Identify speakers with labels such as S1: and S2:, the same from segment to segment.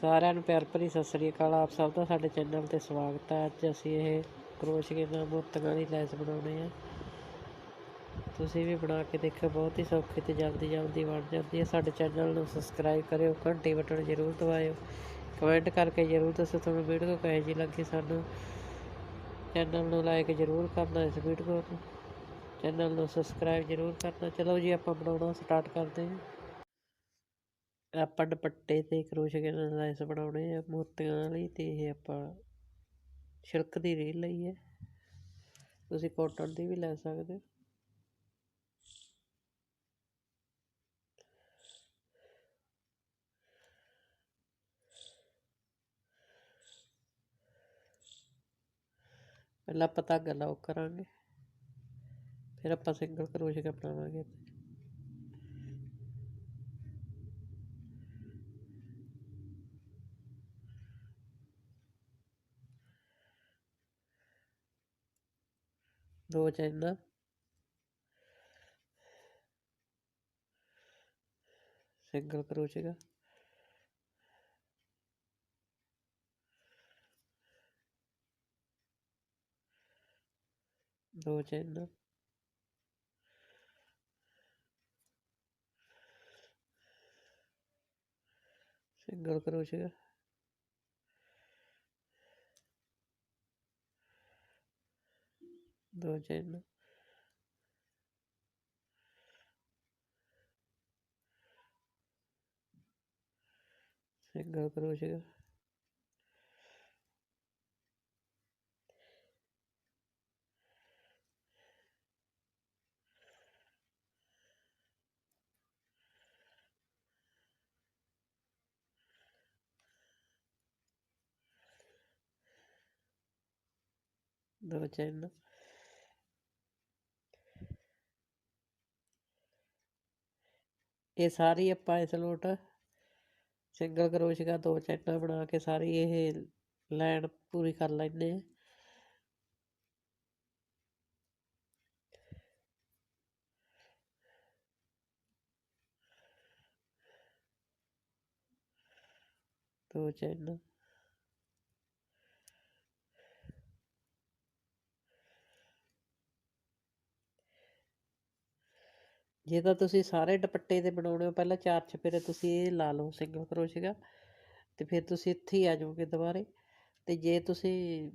S1: ਸਾਰਿਆਂ ਨੂੰ ਪਿਆਰ ਭਰੀ ਸਤਿ ਸ੍ਰੀ ਅਕਾਲ। ਆਪ ਸਭ ਦਾ ਸਾਡੇ ਚੈਨਲ ਤੇ ਸਵਾਗਤ ਹੈ। ਅੱਜ ਅਸੀਂ ਇਹ ਕਰੋਸ਼ੀਏ ਨਾਲ ਮੋਤੀਆਂ ਦੀ ਲੈਸ ਬਣਾਉਣੀ ਆ। ਤੁਸੀਂ ਵੀ ਬਣਾ ਕੇ ਦੇਖੋ, ਬਹੁਤ ਹੀ ਸੌਖੀ ਤੇ ਜਲਦੀ ਜਲਦੀ ਬਣ ਜਾਂਦੀ ਹੈ ਸਾਡੇ ਚੈਨਲ ਨੂੰ ਸਬਸਕ੍ਰਾਈਬ ਕਰਿਓ, ਘੰਟੀ ਬਟਨ ਜ਼ਰੂਰ ਦਬਾਇਓ। ਕਮੈਂਟ ਕਰਕੇ ਜ਼ਰੂਰ ਦੱਸੋ ਤੁਹਾਨੂੰ ਵੀਡੀਓ ਕਿਹੋ ਜਿਹੀ ਲੱਗੀ ਸਾਨੂੰ। ਚੈਨਲ ਨੂੰ ਲਾਈਕ ਜ਼ਰੂਰ ਕਰਨਾ ਇਸ ਵੀਡੀਓ ਨੂੰ। ਚੈਨਲ ਨੂੰ ਸਬਸਕ੍ਰਾਈਬ ਜ਼ਰੂਰ ਕਰਨਾ। ਚਲੋ ਜੀ, ਆਪਾਂ ਬਣਾਉਣਾ ਸਟਾਰਟ ਕਰਦੇ ਹਾਂ। ਆਪਾਂ ਦੁਪੱਟੇ ਤੇ ਕਰੋਸ਼ੀਏ ਨਾਲ ਲੈਸ ਬਣਾਉਣੇ ਆ, ਮੋਤੀਆਂ ਵਾਲੀ ਤੇ ਇਹ ਆਪਾਂ ਸ਼ਿਲਕ ਦੀ ਰੀਲ ਲਈ ਹੈ। ਤੁਸੀਂ ਕਾਟਨ ਦੀ ਵੀ ਲੈ ਸਕਦੇ ਹੋ। ਪਹਿਲਾਂ ਆਪਾਂ ਧਾਗਾ ਲਾਕ ਕਰਾਂਗੇ, ਫਿਰ ਆਪਾਂ ਸਿੰਗਲ ਕਰੋਸ਼ੀਆ ਬਣਾਵਾਂਗੇ। ਦੋ ਚੈਨਾਂ ਸਿੰਗਲ ਕਰੋਸ਼ੀਆ ਦੋ ਚੈਨਾਂ ਸਿੰਗਲ ਕਰੋਸ਼ੀਆ ਦੋ ਸਿੰਗਲ ਕਰੋਸ਼ੀਆ ਦੋ ਚੈਨਾਂ ਇਹ ਸਾਰੀ ਆਪਾਂ ਇਸ ਲੋਟ ਸਿੰਗਲ ਕਰੋਸ਼ੀਆ ਦੋ ਚੈਨਾਂ ਬਣਾ ਕੇ ਸਾਰੀ ਇਹ ਲਾਈਨ ਪੂਰੀ ਕਰ ਲੈਂਦੇ ਆ ਦੋ ਚੈਨਾਂ ਜੇ ਤਾਂ ਤੁਸੀਂ ਸਾਰੇ ਦੁਪੱਟੇ ਤੇ ਬਣਾਉਣੇ ਹੋ, ਪਹਿਲਾਂ ਚਾਰ ਚਪੇਰੇ ਤੁਸੀਂ ਇਹ ਲਾ ਲਓ ਸਿੰਗਲ ਕਰੋਸ਼ੀਆ ਤੇ ਫਿਰ ਤੁਸੀਂ ਇੱਥੇ ਹੀ ਆ ਜਾਓਗੇ ਦੁਬਾਰੇ, ਤੇ ਜੇ ਤੁਸੀਂ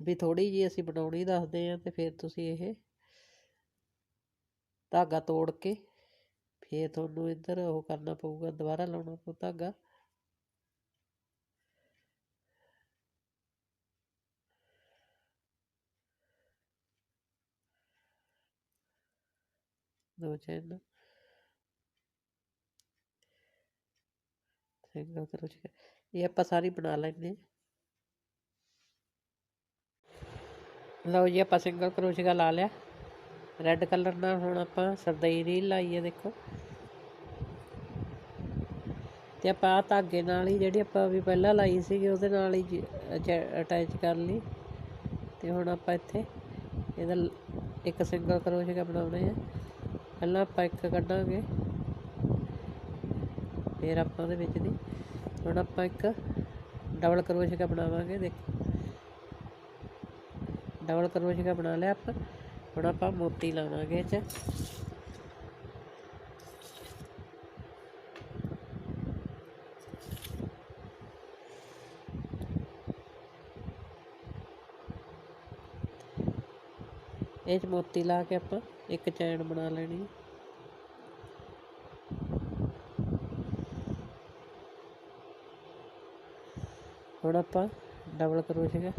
S1: ਵੀ ਥੋੜੀ ਜੀ ਅਸੀਂ ਬਣਾਉਣੀ ਦੱਸਦੇ ਆ ਤੇ ਫਿਰ ਤੁਸੀਂ ਇਹ ਧਾਗਾ ਤੋੜ ਕੇ, ਫਿਰ ਤੁਹਾਨੂੰ ਇੱਧਰ ਉਹ ਕਰਨਾ ਪਊਗਾ, ਦੁਬਾਰਾ ਲਾਉਣਾ ਪਊ ਧਾਗਾ। ਦੋ ਚੈਨ ਸਿੰਗਲ ਕਰੋਸ਼ੀਆ ਇਹ ਆਪਾਂ ਸਾਰੀ ਬਣਾ ਲੈਂਦੇ ਲਓ ਜੀ ਆਪਾਂ ਸਿੰਗਲ ਕਰੋਸ਼ੀਆ ਲਾ ਲਿਆ ਰੈੱਡ ਕਲਰ ਨਾਲ ਹੁਣ ਆਪਾਂ ਸਰਦਈ ਰੀਲ ਲਾਈ ਹੈ ਦੇਖੋ ਤੇ ਆਪਾਂ ਧਾਗੇ ਨਾਲ ਹੀ ਜਿਹੜੀ ਆਪਾਂ ਵੀ ਪਹਿਲਾਂ ਲਾਈ ਸੀਗੀ ਉਹਦੇ ਨਾਲ ਹੀ ਅਟੈਚ ਕਰ ਲਈ ਤੇ ਹੁਣ ਆਪਾਂ ਇੱਥੇ ਇਹਦਾ ਇੱਕ ਸਿੰਗਲ ਕਰੋਸ਼ੀਆ ਬਣਾਉਣੇ ਆ ਪਹਿਲਾਂ ਆਪਾਂ ਇੱਕ ਕੱਢਾਂਗੇ। ਫਿਰ ਆਪਾਂ ਉਹਦੇ ਵਿੱਚ ਦੀ ਹੁਣ ਆਪਾਂ ਇੱਕ ਡਬਲ ਕਰੋਸ਼ੀਆ ਬਣਾਵਾਂਗੇ, ਦੇਖੋ। ਡਬਲ ਕਰੋਸ਼ੀਆ ਬਣਾ ਲਿਆ ਆਪਾਂ। ਹੁਣ ਆਪਾਂ ਮੋਤੀ ਲਾਵਾਂਗੇ ਇਹ 'ਚ। ਇਹ 'ਚ ਮੋਤੀ ਲਾ ਕੇ ਆਪਾਂ ਇੱਕ ਚੈਨ ਬਣਾ ਲੈਣੀ ਹੁਣ ਆਪਾਂ ਡਬਲ ਕਰੋਸ਼ੀਆ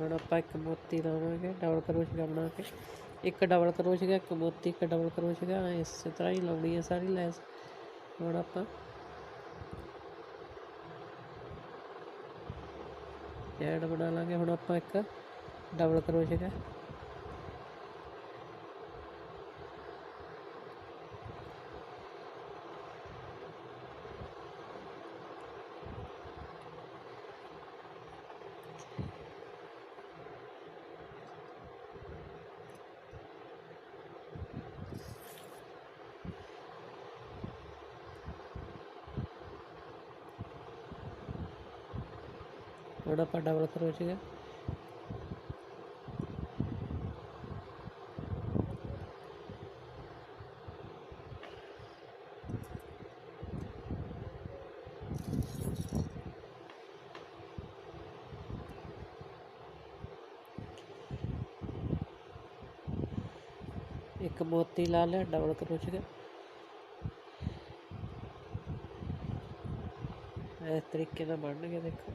S1: ਹੁਣ ਆਪਾਂ ਇੱਕ ਮੋਤੀ ਲਾਵਾਂਗੇ ਡਬਲ ਕਰੋਸ਼ੀਆ ਬਣਾ ਕੇ। ਇੱਕ ਡਬਲ ਕਰੋਸ਼ੀਆ ਇੱਕ ਮੋਤੀ, ਇੱਕ ਡਬਲ ਕਰੋਸ਼ੀਆ ਇਸੇ ਤਰ੍ਹਾਂ ਹੀ ਲਾਉਣੀ ਹੈ ਸਾਰੀ ਲੈਸ। ਹੁਣ ਆਪਾਂ ਚੈਨ ਬਣਾ ਲਾਂਗੇ, ਹੁਣ ਆਪਾਂ ਇੱਕ ਡਬਲ ਕਰੋਸ਼ੀਆ ਹੁਣ ਆਪਾਂ ਡਬਲ ਕਰੋਸ਼ੀਆ ਇੱਕ ਮੋਤੀ ਲਾ ਲਿਆ ਡਬਲ ਕਰੋਸ਼ੀਆ ਇਸ ਤਰੀਕੇ ਨਾਲ ਬਣਨਗੇ ਦੇਖੋ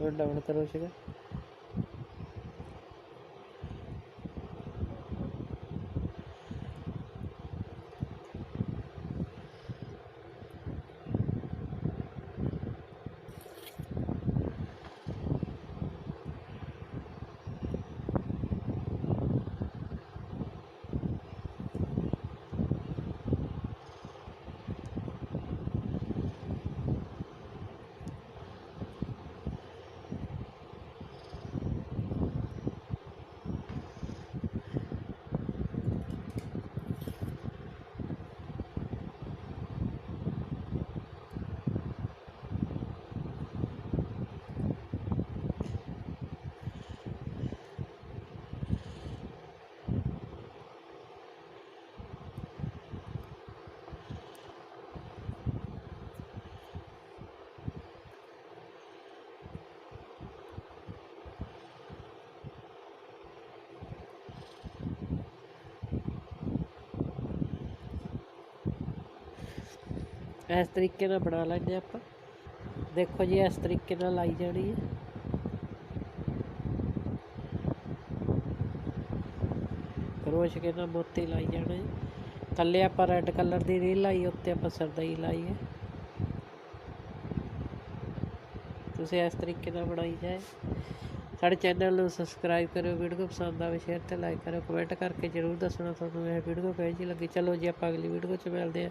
S1: ਹੁਣ ਡਾਊਨ ਕਰੋ ਇਸ ਤਰੀਕੇ ਨਾਲ ਬਣਾ ਲੈਂਦੇ ਆਪਾਂ। ਦੇਖੋ ਜੀ, ਇਸ ਤਰੀਕੇ ਨਾਲ ਲਾਈ ਜਾਣੀ ਹੈ। ਕਰੋਸ਼ੀਏ ਨਾਲ ਮੋਤੀ ਲਾਈ ਜਾਣਾ ਹੈ। ਥੱਲੇ ਆਪਾਂ ਰੈੱਡ ਕਲਰ ਦੀ ਰੀਲ ਲਾਈ, ਉੱਤੇ ਆਪਾਂ ਸਰਦਾਈ ਲਾਈ ਹੈ। ਤੁਸੀਂ ਇਸ ਤਰੀਕੇ ਨਾਲ ਬਣਾਈ ਜਾਏ। ਸਾਡੇ ਚੈਨਲ ਨੂੰ ਸਬਸਕ੍ਰਾਈਬ ਕਰਿਓ, ਵੀਡੀਓ ਪਸੰਦ ਆਵੇ ਸ਼ੇਅਰ ਤੇ ਲਾਈਕ ਕਰਿਓ ਕਮੈਂਟ ਕਰਕੇ ਜਰੂਰ ਦੱਸਣਾ ਤੁਹਾਨੂੰ ਇਹ ਵੀਡੀਓ ਕਿਹੋ ਜਿਹੀ ਲੱਗੀ। ਚਲੋ ਜੀ, ਆਪਾਂ ਅਗਲੀ ਵੀਡੀਓ 'ਚ ਮਿਲਦੇ ਹਾਂ।